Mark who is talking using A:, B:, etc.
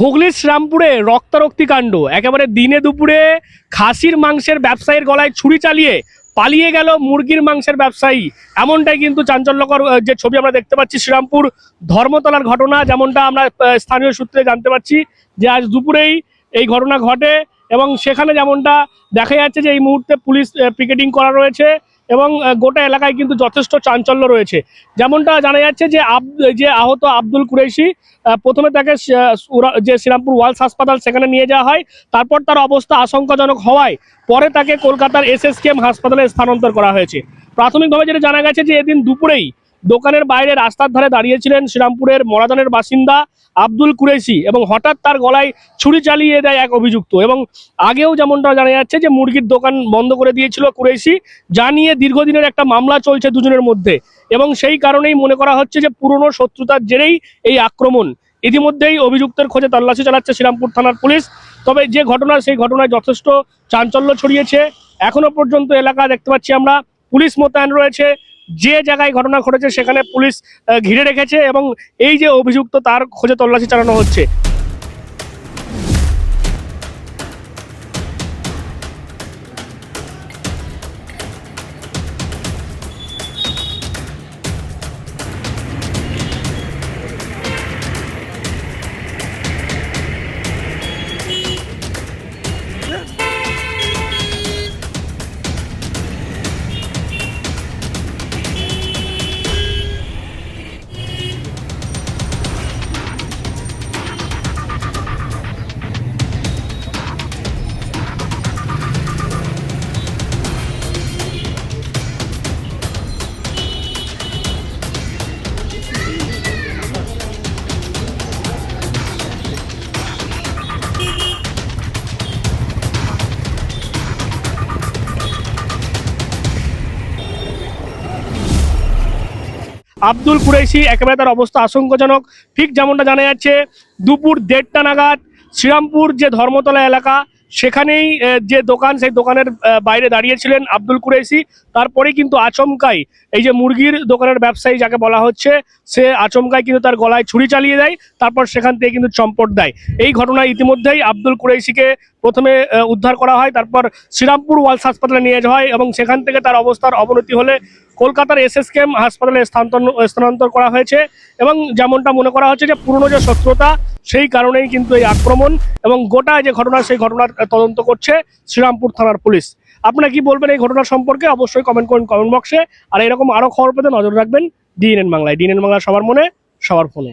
A: হুগলির শ্রামপুরে রক্তারক্তি কাণ্ড। একেবারে দিনে দুপুরে খাসির মাংসের ব্যবসায়ীর গলায় ছুরি চালিয়ে পালিয়ে গেল মুরগির মাংসের ব্যবসায়ী। এমনটাই কিন্তু চাঞ্চল্যকর যে ছবি আমরা দেখতে পাচ্ছি শ্রীরামপুর ধর্মতলার ঘটনা, যেমনটা আমরা স্থানীয় সূত্রে জানতে পারছি যে আজ দুপুরেই এই ঘটনা ঘটে এবং সেখানে যেমনটা দেখা যাচ্ছে যে এই মুহূর্তে পুলিশ পিকেটিং করা রয়েছে। এবং গোটা এলাকায় কিন্তু যথেষ্ট চাঞ্চল্য রয়েছে। যেমনটা জানা যাচ্ছে যে আব- যে আহত আব্দুল কুরেশি প্রথমে তাকে যে শ্রীরামপুর ওয়ালস হাসপাতাল সেখানে নিয়ে যাওয়া হয়। তারপর তার অবস্থা আশঙ্কাজনক হওয়ায় পরে তাকে কলকাতার এসএসকেএম হাসপাতালে স্থানান্তর করা হয়েছে। প্রাথমিকভাবে যেটা জানা গেছে যে এদিন দুপুরেই দোকানের বাইরে রাস্তার ধারে দাঁড়িয়েছিলেন শ্রীরামপুরের মরাদানের বাসিন্দা আব্দুল কুরেশি এবং হঠাৎ তার গলায় ছুরি চালিয়ে দেয় এক অভিযুক্ত এবং আগেও যেমনটা জানা যাচ্ছে যে মুরগির দোকান বন্ধ করে দিয়েছিল কুরেশি, যা নিয়ে দীর্ঘদিনের একটা মামলা চলছে দুজনের মধ্যে এবং সেই কারণেই মনে করা হচ্ছে যে পুরনো শত্রুতার জেরেই এই আক্রমণ। ইতিমধ্যেই অভিযুক্তের খোঁজে তল্লাশি চালাচ্ছে শ্রীরামপুর থানার পুলিশ, তবে যে ঘটনা সেই ঘটনায় যথেষ্ট চাঞ্চল্য ছড়িয়েছে। এখনও পর্যন্ত এলাকা দেখতে পাচ্ছি আমরা, পুলিশ মোতায়েন রয়েছে। যে জায়গায় ঘটনা ঘটেছে সেখানে পুলিশ ঘিরে রেখেছে এবং এই যে অভিযুক্ত তার খোঁজে তল্লাশি চালানো হচ্ছে। আব্দুল কুরেশি একেবারে তার অবস্থা আশঙ্কাজনক। ঠিক যেমনটা জানা যাচ্ছে, দুপুর দেড়টা নাগাদ শ্রীরামপুর যে ধর্মতলা এলাকা, সেখানেই যে দোকান, সেই দোকানের বাইরে দাঁড়িয়েছিলেন আব্দুল কুরেশি তারপরে কিন্তু আচমকাই এই যে মুরগির দোকানের ব্যবসায়ী যাকে বলা হচ্ছে, সে আচমকাই কিন্তু তার গলায় ছুরি চালিয়ে দেয়, তারপর সেখান থেকে কিন্তু চম্পট দেয়। এই ঘটনায় ইতিমধ্যেই আব্দুল কুরেশিকে প্রথমে উদ্ধার করা হয়, তারপর শ্রীরামপুর ওয়ালস হাসপাতালে নিয়ে যাওয়া হয় এবং সেখান থেকে তার অবস্থার অবনতি হলে কলকাতার এসএসকেএম হাসপাতালে স্থানান্তর স্থানান্তর করা হয়েছে এবং যেমনটা মনে করা হচ্ছে যে পুরনো যে শত্রুতা, সেই কারণেই কিন্তু এই আক্রমণ এবং গোটা যে ঘটনা, সেই ঘটনার তদন্ত করছে শ্রীরামপুর থানার পুলিশ। আপনারা কি বলবেন এই ঘটনা সম্পর্কে? অবশ্যই কমেন্ট করুন কমেন্ট বক্সে। আর এরকম আরও খবর পেতে নজর রাখবেন ডিএনএন বাংলায়। ডিএনএন বাংলা সবার মনে, সবার ফোনে।